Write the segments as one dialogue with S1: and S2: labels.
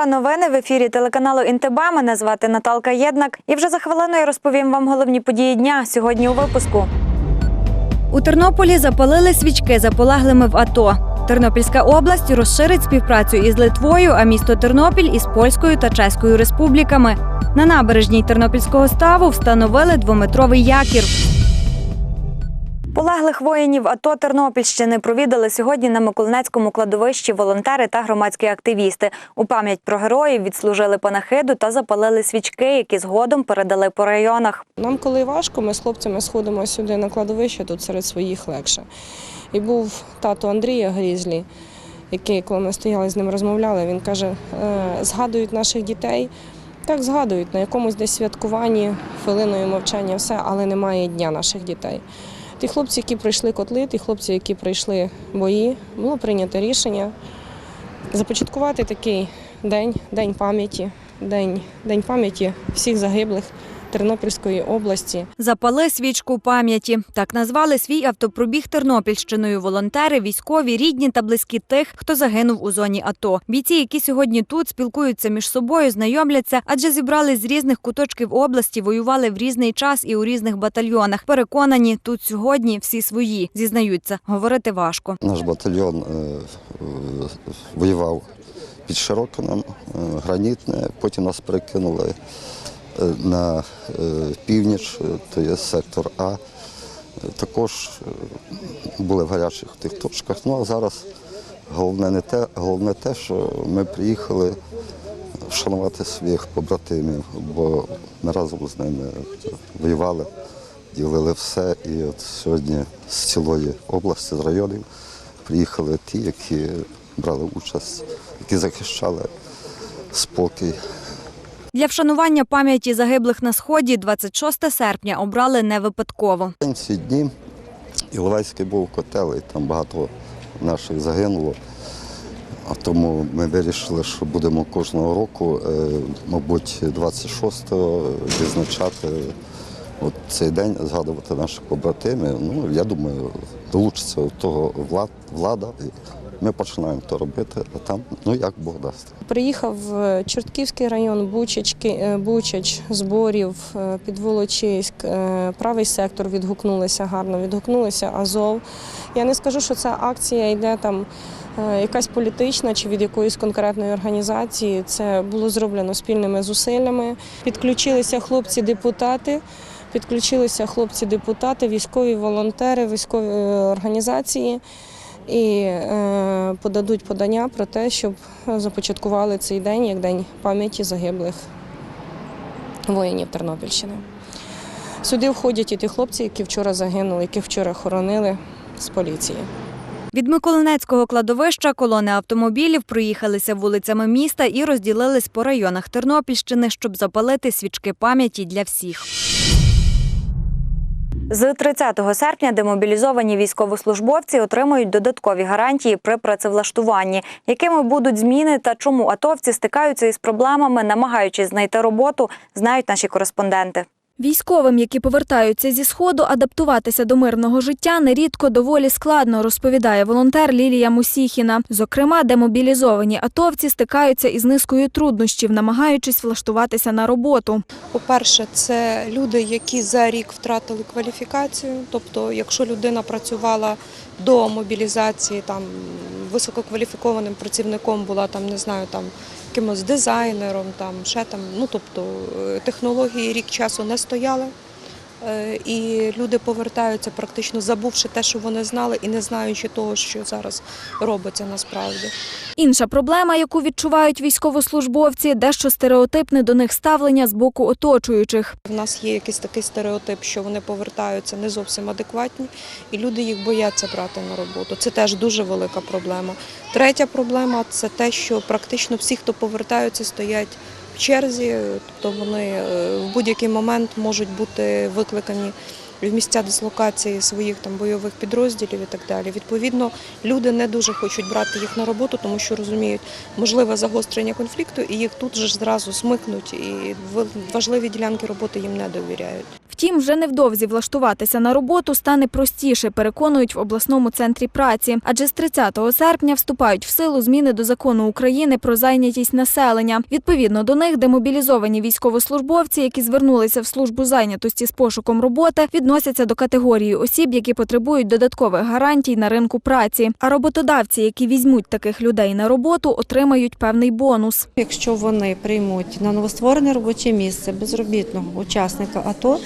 S1: вечора. Новини в ефірі телеканалу ІНТБ. Мене звати Наталка Єднак. І вже за хвилину я розповім вам головні події дня сьогодні у випуску. У Тернополі запалили свічки за полеглими в АТО. Тернопільська область розширить співпрацю із Литвою, а місто Тернопіль із Польською та Чеською республіками. На набережній Тернопільського ставу встановили двометровий якір. Полеглих воїнів АТО Тернопільщини провідали сьогодні на Миколинецькому кладовищі волонтери та громадські активісти. У пам'ять про героїв відслужили панахиду та запалили свічки, які згодом передали по районах.
S2: Нам, коли важко, ми з хлопцями сходимо сюди на кладовище, тут серед своїх легше. І був тато Андрія Грізлі, який, коли ми стояли з ним розмовляли, він каже: «Е, згадують наших дітей. Так, згадують на якомусь десь святкуванні, хвилиною мовчання, все, але немає дня наших дітей. Ті хлопці, які пройшли котли, ті хлопці, які пройшли бої, було прийнято рішення започаткувати такий день, день пам'яті, день, день пам'яті всіх загиблих Тернопільської області.
S1: Запали свічку пам'яті. Так назвали свій автопробіг Тернопільщиною волонтери, військові, рідні та близькі тих, хто загинув у зоні АТО. Бійці, які сьогодні тут спілкуються між собою, знайомляться, адже зібрали з різних куточків області, воювали в різний час і у різних батальйонах. Переконані, тут сьогодні всі свої зізнаються. Говорити важко.
S3: Наш батальйон е, е, воював під Широкином, е, гранітне, потім нас перекинули на е, північ, е, то є сектор А. Е, Також е, були в гарячих тих точках. Ну а зараз головне не те, головне те, що ми приїхали вшанувати своїх побратимів, бо ми разом з ними воювали, ділили все. І от сьогодні з цілої області, з районів приїхали ті, які брали участь, які захищали спокій.
S1: Для вшанування пам'яті загиблих на сході 26 серпня обрали не випадково.
S3: Ці дні Іловайський був котел, і там багато наших загинуло. А тому ми вирішили, що будемо кожного року, е, мабуть, 26-го відзначати от цей день, згадувати наших побратимів. Ну, я думаю, долучиться до того влада. Ми починаємо то робити, а там, ну як Бог дасть.
S2: Приїхав в Чортківський район, Бучачки, е, Бучач, Зборів, е, Підволочиськ, е, правий сектор відгукнулися гарно, відгукнулися Азов. Я не скажу, що ця акція йде там якась політична чи від якоїсь конкретної організації. Це було зроблено спільними зусиллями. Підключилися хлопці-депутати. Підключилися хлопці-депутати, військові волонтери, військові організації і е, подадуть подання про те, щоб започаткували цей день як день пам'яті загиблих воїнів Тернопільщини. Сюди входять і ті хлопці, які вчора загинули, яких вчора хоронили з поліції.
S1: Від Миколинецького кладовища колони автомобілів проїхалися вулицями міста і розділились по районах Тернопільщини, щоб запалити свічки пам'яті для всіх. З 30 серпня демобілізовані військовослужбовці отримують додаткові гарантії при працевлаштуванні. Якими будуть зміни та чому атовці стикаються із проблемами, намагаючись знайти роботу, знають наші кореспонденти.
S4: Військовим, які повертаються зі сходу, адаптуватися до мирного життя нерідко доволі складно, розповідає волонтер Лілія Мусіхіна. Зокрема, демобілізовані атовці стикаються із низкою труднощів, намагаючись влаштуватися на роботу.
S5: По-перше, це люди, які за рік втратили кваліфікацію. Тобто, якщо людина працювала до мобілізації, там висококваліфікованим працівником була там, не знаю, там якимось дизайнером, там ще там, ну тобто е, технології рік часу не стояли. Е, І люди повертаються практично забувши те, що вони знали, і не знаючи того, що зараз робиться насправді.
S4: Інша проблема, яку відчувають військовослужбовці, дещо стереотипне до них ставлення з боку оточуючих.
S5: В нас є якийсь такий стереотип, що вони повертаються не зовсім адекватні, і люди їх бояться брати на роботу. Це теж дуже велика проблема. Третя проблема це те, що практично всі, хто повертаються, стоять черзі, тобто вони е, в будь-який момент можуть бути викликані в місця дислокації своїх там бойових підрозділів і так далі. Відповідно, люди не дуже хочуть брати їх на роботу, тому що розуміють можливе загострення конфлікту, і їх тут же ж зразу смикнуть, і важливі ділянки роботи їм не довіряють.
S4: Втім, вже невдовзі влаштуватися на роботу стане простіше, переконують в обласному центрі праці. Адже з 30 серпня вступають в силу зміни до закону України про зайнятість населення. Відповідно до них демобілізовані військовослужбовці, які звернулися в службу зайнятості з пошуком роботи, відносяться до категорії осіб, які потребують додаткових гарантій на ринку праці. А роботодавці, які візьмуть таких людей на роботу, отримають певний бонус.
S6: Якщо вони приймуть на новостворене робоче місце безробітного учасника АТО,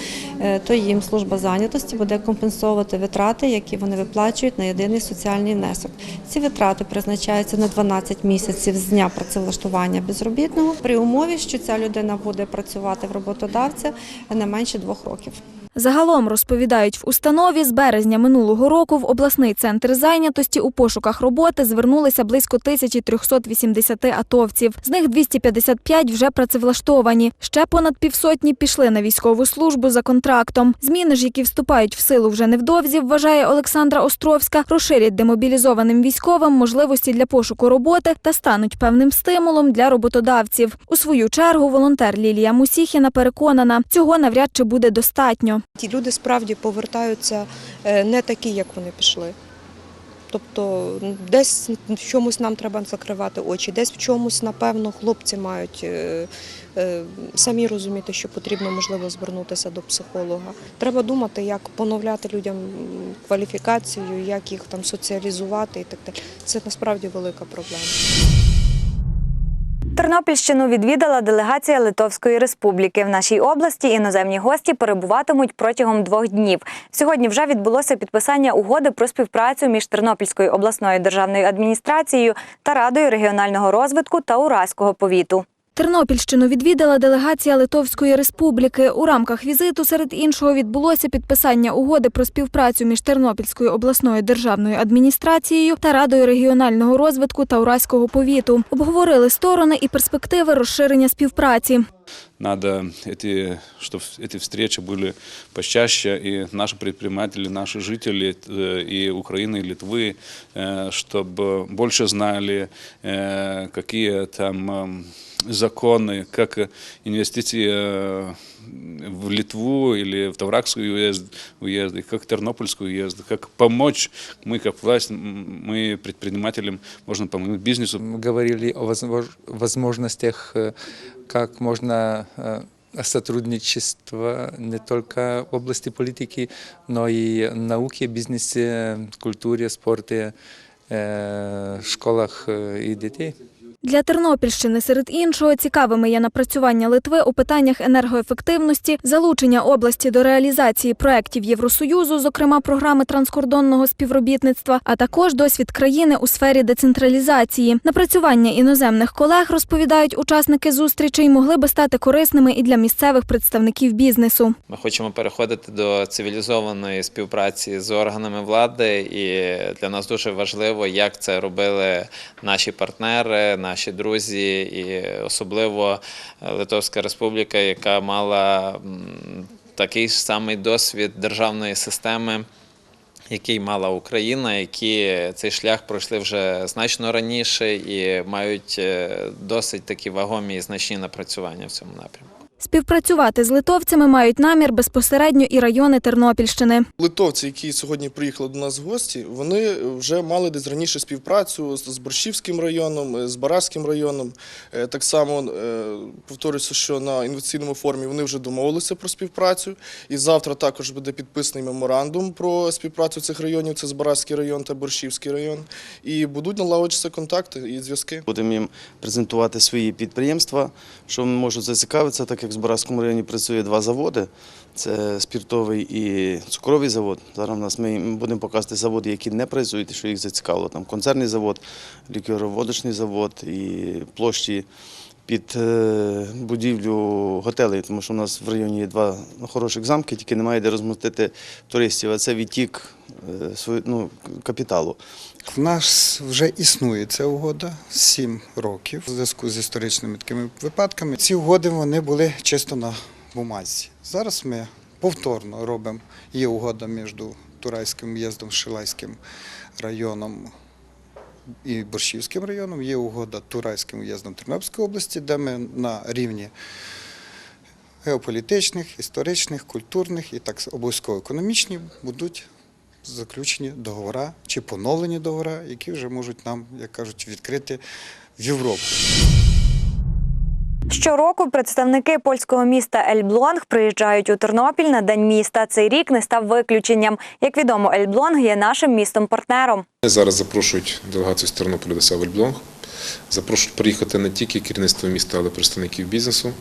S6: то їм служба зайнятості буде компенсовувати витрати, які вони виплачують на єдиний соціальний внесок. Ці витрати призначаються на 12 місяців з дня працевлаштування безробітного при умові, що ця людина буде працювати в роботодавця не менше двох років.
S4: Загалом розповідають в установі з березня минулого року в обласний центр зайнятості у пошуках роботи звернулися близько 1380 атовців. З них 255 вже працевлаштовані. Ще понад півсотні пішли на військову службу за контрактом. Зміни ж, які вступають в силу вже невдовзі, вважає Олександра Островська, розширять демобілізованим військовим можливості для пошуку роботи та стануть певним стимулом для роботодавців. У свою чергу волонтер Лілія Мусіхіна переконана, цього навряд чи буде достатньо.
S5: Ті люди справді повертаються е, не такі, як вони пішли. Тобто десь в чомусь нам треба закривати очі, десь в чомусь, напевно, хлопці мають е, е, самі розуміти, що потрібно, можливо, звернутися до психолога. Треба думати, як поновляти людям кваліфікацію, як їх там соціалізувати і так далі. Це насправді велика проблема.
S1: Тернопільщину відвідала делегація Литовської Республіки. В нашій області іноземні гості перебуватимуть протягом двох днів. Сьогодні вже відбулося підписання угоди про співпрацю між Тернопільською обласною державною адміністрацією та Радою регіонального розвитку та Уразького повіту.
S4: Тернопільщину відвідала делегація Литовської республіки. У рамках візиту серед іншого відбулося підписання угоди про співпрацю між Тернопільською обласною державною адміністрацією та Радою регіонального розвитку та Уразького повіту. Обговорили сторони і перспективи розширення співпраці.
S7: Надо эти, чтобы эти встречи были почаще, и наши предприниматели, наши жители э, и Украины, и Литвы, э, чтобы больше знали, э, какие там эм, законы, как э, инвестиции э, в Литву или в Тавракский уезд, уезд, и как Тернопольский уезд, как помочь, мы как власть, м, мы предпринимателям, можно помочь бизнесу,
S8: Мы говорили о возмож- возможностях, э, как можно э, сотрудничество не только в области политики, но и науке, бизнесе, культуре, спорте, э, школах э, и детей.
S4: Для Тернопільщини серед іншого цікавими є напрацювання Литви у питаннях енергоефективності, залучення області до реалізації проєктів Євросоюзу, зокрема програми транскордонного співробітництва, а також досвід країни у сфері децентралізації. Напрацювання іноземних колег розповідають учасники зустрічей, могли би стати корисними і для місцевих представників бізнесу.
S9: Ми хочемо переходити до цивілізованої співпраці з органами влади, і для нас дуже важливо, як це робили наші партнери, наші друзі, і особливо Литовська Республіка, яка мала такий самий досвід державної системи. Який мала Україна, які цей шлях пройшли вже значно раніше і мають е, досить такі вагомі і значні напрацювання в цьому напрямку.
S4: Співпрацювати з литовцями мають намір безпосередньо і райони Тернопільщини.
S10: Литовці, які сьогодні приїхали до нас в гості, вони вже мали десь раніше співпрацю з Борщівським районом, е, з Бараським районом. Е, Так само е, повторюся, що на інвестиційному форумі вони вже домовилися про співпрацю. І завтра також буде підписаний меморандум про співпрацю цих районів. Це Збаразький район та Борщівський район. І будуть налагоджуватися контакти і зв'язки.
S11: Будемо їм презентувати свої підприємства, що вони можуть зацікавитися, так як в Збаразькому районі працює два заводи. Це спіртовий і цукровий завод. Зараз у нас ми будемо показувати заводи, які не працюють, що їх зацікавило. Там концерний завод, лікероводочний завод і площі під е, будівлю готелей, тому що у нас в районі є два хороших замки, тільки немає де розмістити туристів. А це відтік е, ну, капіталу.
S12: В нас вже існує ця угода 7 років у зв'язку з історичними такими випадками. Ці угоди вони були чисто на бумазі. Зараз ми повторно робимо. Є угода між Турайським уїздом, Шилайським районом і Борщівським районом. Є угода Турайським уїздом Тернопільської області, де ми на рівні геополітичних, історичних, культурних і так обов'язково економічні будуть заключені договори чи поновлені договори, які вже можуть нам, як кажуть, відкрити в Європу.
S1: Щороку представники польського міста Ельблонг приїжджають у Тернопіль на день міста. Цей рік не став виключенням. Як відомо, Ельблонг є нашим містом-партнером.
S13: Зараз запрошують делегацію з Тернополя до себе в Ельблонг. Запрошують приїхати не тільки керівництво міста, але й представників бізнесу,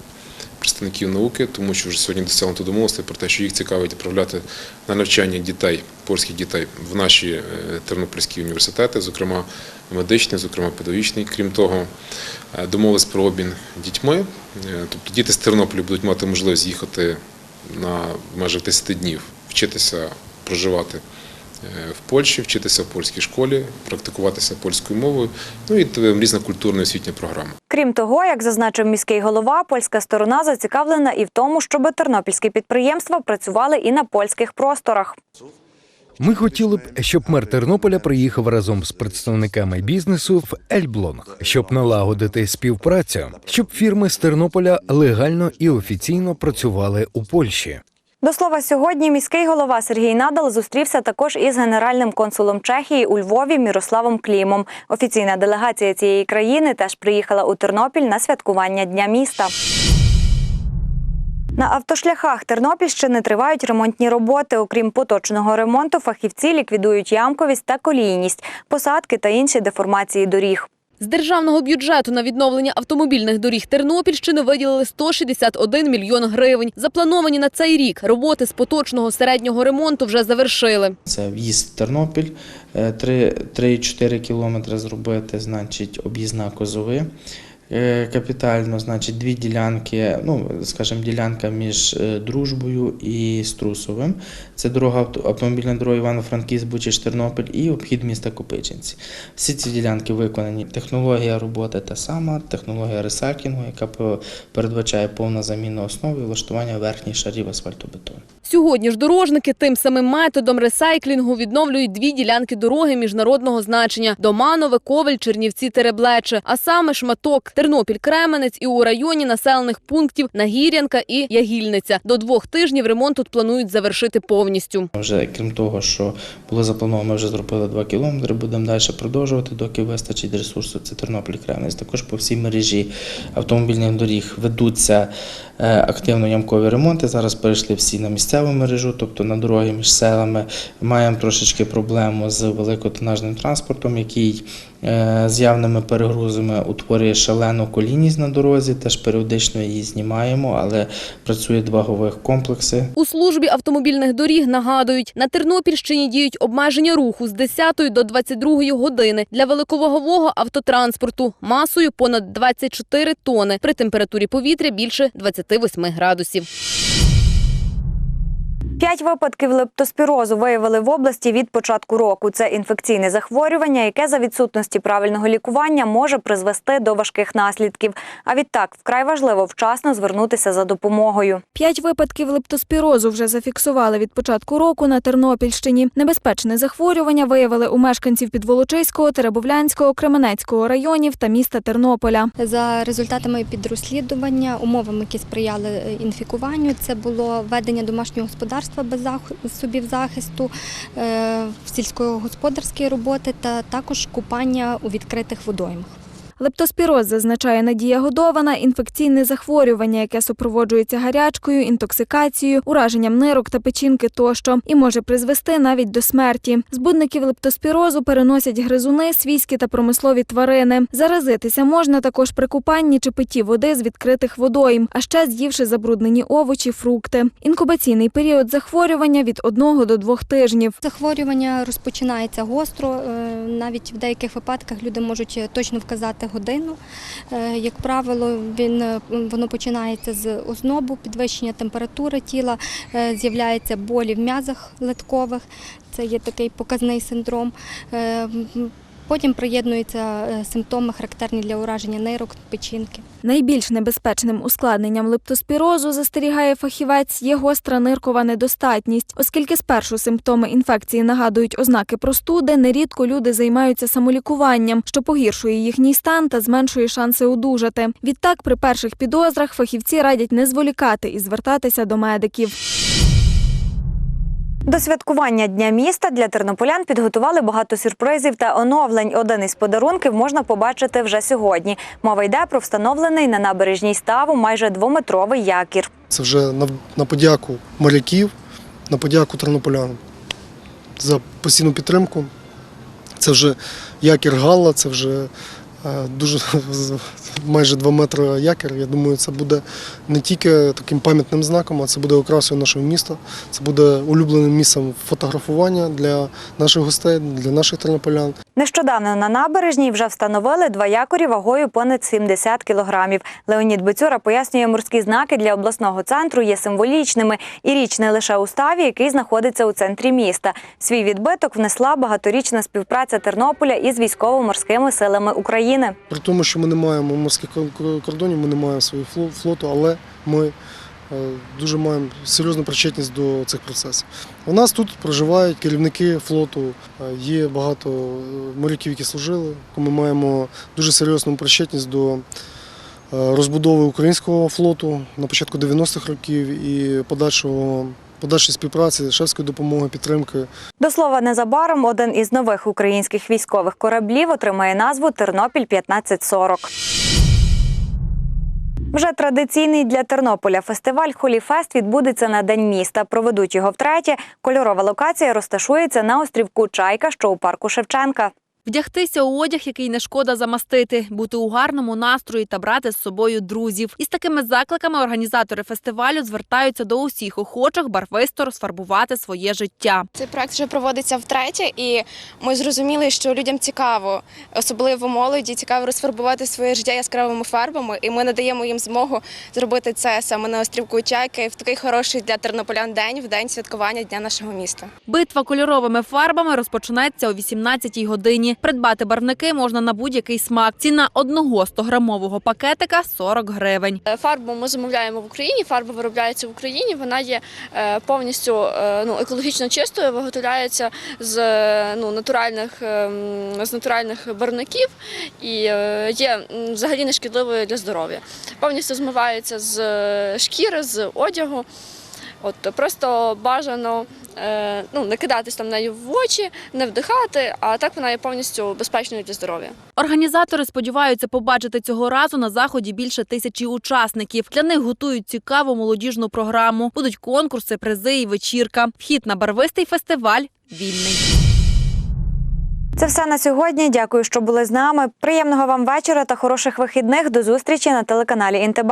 S13: представників науки, тому що вже сьогодні досягнуто домовленості про те, що їх цікавить відправляти на навчання дітей, польських дітей в наші е, тернопільські університети, зокрема медичний, зокрема педагогічний. Крім того, е, домовились про обмін дітьми. Е, Тобто діти з Тернополя будуть мати можливість їхати на майже 10 днів, вчитися, проживати в Польщі, вчитися в польській школі, практикуватися польською мовою, ну і різна культурна освітня програма.
S1: Крім того, як зазначив міський голова, польська сторона зацікавлена і в тому, щоб тернопільські підприємства працювали і на польських просторах.
S14: Ми хотіли б, щоб мер Тернополя приїхав разом з представниками бізнесу в Ельблонг, щоб налагодити співпрацю, щоб фірми з Тернополя легально і офіційно працювали у Польщі.
S1: До слова, сьогодні міський голова Сергій Надал зустрівся також із генеральним консулом Чехії у Львові Мірославом Клімом. Офіційна делегація цієї країни теж приїхала у Тернопіль на святкування Дня міста. На автошляхах Тернопільщини тривають ремонтні роботи. Окрім поточного ремонту, фахівці ліквідують ямковість та колійність, посадки та інші деформації доріг.
S15: З державного бюджету на відновлення автомобільних доріг Тернопільщини виділили 161 мільйон гривень. Заплановані на цей рік роботи з поточного середнього ремонту вже завершили.
S16: Це в'їзд в Тернопіль, е, три- 3,4 кілометри зробити, значить, об'їзна козови. Е, Капітально, значить, дві ділянки, ну, скажімо, ділянка між е, Дружбою і Струсовим. Це дорога автомобільна дорога Івано-Франківськ, Бучич, Тернопіль і обхід міста Копичинці. Всі ці ділянки виконані. Технологія роботи та сама, технологія ресайклінгу, яка передбачає повна заміна основи і влаштування верхніх шарів асфальтобетону.
S15: Сьогодні ж дорожники тим самим методом ресайклінгу відновлюють дві ділянки дороги міжнародного значення – Доманове, Ковель, Чернівці, Тереблече, а саме шматок Тернопіль-Кременець і у районі населених пунктів Нагір'янка і Ягільниця. До двох тижнів ремонт тут планують завершити повністю.
S16: Вже крім того, що було заплановано, ми вже зробили 2 кілометри. Будемо далі продовжувати, доки вистачить ресурсу. Це Тернопіль Кремниць. Також по всій мережі автомобільних доріг ведуться е, активно ямкові ремонти. Зараз перейшли всі на місцеву мережу, тобто на дороги між селами. Маємо трошечки проблему з великотонажним транспортом, який з явними перегрузами утворює шалену колійність на дорозі. Теж періодично її знімаємо, але працює два гових комплекси.
S15: У службі автомобільних доріг нагадують, на Тернопільщині діють обмеження руху з 10 до 22 години для великовагового автотранспорту масою понад 24 тони при температурі повітря більше 28 градусів.
S1: П'ять випадків лептоспірозу виявили в області від початку року. Це інфекційне захворювання, яке за відсутності правильного лікування може призвести до важких наслідків. А відтак вкрай важливо вчасно звернутися за допомогою.
S4: П'ять випадків лептоспірозу вже зафіксували від початку року на Тернопільщині. Небезпечне захворювання виявили у мешканців Підволочиського, Теребовлянського, Кременецького районів та міста Тернополя.
S17: За результатами підрозслідування, умовами, які сприяли е, інфікуванню, це було ведення домашнього господарства без зах- засобів захисту, е, сільськогосподарські роботи та також купання у відкритих водоймах.
S4: Лептоспіроз, зазначає Надія Годована, інфекційне захворювання, яке супроводжується гарячкою, інтоксикацією, ураженням нирок та печінки тощо, і може призвести навіть до смерті. Збудників лептоспірозу переносять гризуни, свійські та промислові тварини. Заразитися можна також при купанні чи питті води з відкритих водойм, а ще з'ївши забруднені овочі, фрукти. Інкубаційний період захворювання від 1 до 2 тижнів.
S17: Захворювання розпочинається гостро. е, Навіть в деяких випадках люди можуть е, точно вказати годину. Е, Як правило, він е, воно починається з ознобу, підвищення температури тіла, з'являється болі в м'язах литкових. Це є такий показний синдром. Потім приєднуються е, симптоми, характерні для ураження нейрок, печінки.
S4: Найбільш небезпечним ускладненням лептоспірозу, застерігає фахівець, є гостра ниркова недостатність. Оскільки спершу симптоми інфекції нагадують ознаки простуди, нерідко люди займаються самолікуванням, що погіршує їхній стан та зменшує шанси одужати. Відтак, при перших підозрах фахівці радять не зволікати і звертатися до медиків.
S1: До святкування Дня міста для тернополян підготували багато сюрпризів та оновлень. Один із подарунків можна побачити вже сьогодні. Мова йде про встановлений на набережній ставу майже двометровий якір.
S18: Це вже на, подяку моряків, на подяку тернополянам за постійну підтримку. Це вже якір Галла, це вже дуже майже 2 метри якір. Я думаю, це буде не тільки таким пам'ятним знаком, а це буде окрасою нашого міста. Це буде улюбленим місцем фотографування для наших гостей, для наших тернополян.
S1: Нещодавно на набережній вже встановили два якорі вагою понад 70 кілограмів. Леонід Бецюра пояснює, морські знаки для обласного центру є символічними, і річ не лише у ставі, який знаходиться у центрі міста. Свій відбиток внесла багаторічна співпраця Тернополя із військово-морськими силами України.
S18: При тому, що ми не маємо морських кордонів, ми не маємо свого фло- флоту, але ми дуже маємо серйозну причетність до цих процесів. У нас тут проживають керівники флоту, е, є багато е, моряків, які служили. Ми маємо дуже серйозну причетність до е, розбудови українського флоту на початку 90-х років і подальшого. Подальшої співпраці, шефської допомоги, підтримки
S1: До слова, незабаром один із нових українських військових кораблів отримає назву Тернопіль 1540. Вже традиційний для Тернополя фестиваль Холіфест відбудеться на День міста. Проведуть його втретє. Кольорова локація розташується на острівку Чайка, що у парку Шевченка.
S19: Вдягтися у одяг, який не шкода замастити, бути у гарному настрої та брати з собою друзів. Із такими закликами організатори фестивалю звертаються до усіх охочих барвисто розфарбувати своє життя.
S20: Цей проект вже проводиться втретє, і ми зрозуміли, що людям цікаво, особливо молоді, цікаво розфарбувати своє життя яскравими фарбами, і ми надаємо їм змогу зробити це саме на острівку Чайки в такий хороший для тернополян день, в день святкування дня нашого міста.
S19: Битва кольоровими фарбами розпочнеться о 18-й годині. Придбати барвники можна на будь-який смак. Ціна одного 100-грамового пакетика 40 гривень.
S21: Е, Фарбу ми замовляємо в Україні. Фарба виробляється в Україні. Вона є е, повністю е, ну, екологічно чистою, виготовляється з ну, натуральних з натуральних барвників і є взагалі не шкідливою для здоров'я. Повністю змивається з шкіри, з одягу. От просто бажано е, ну, не кидатись там нею в очі, не вдихати, а так вона є повністю безпечною для здоров'я.
S19: Організатори сподіваються побачити цього разу на заході більше тисячі учасників. Для них готують цікаву молодіжну програму. Будуть конкурси, призи і вечірка. Вхід на барвистий фестиваль вільний.
S1: Це все на сьогодні. Дякую, що були з нами. Приємного вам вечора та хороших вихідних. До зустрічі на телеканалі ІНТБ.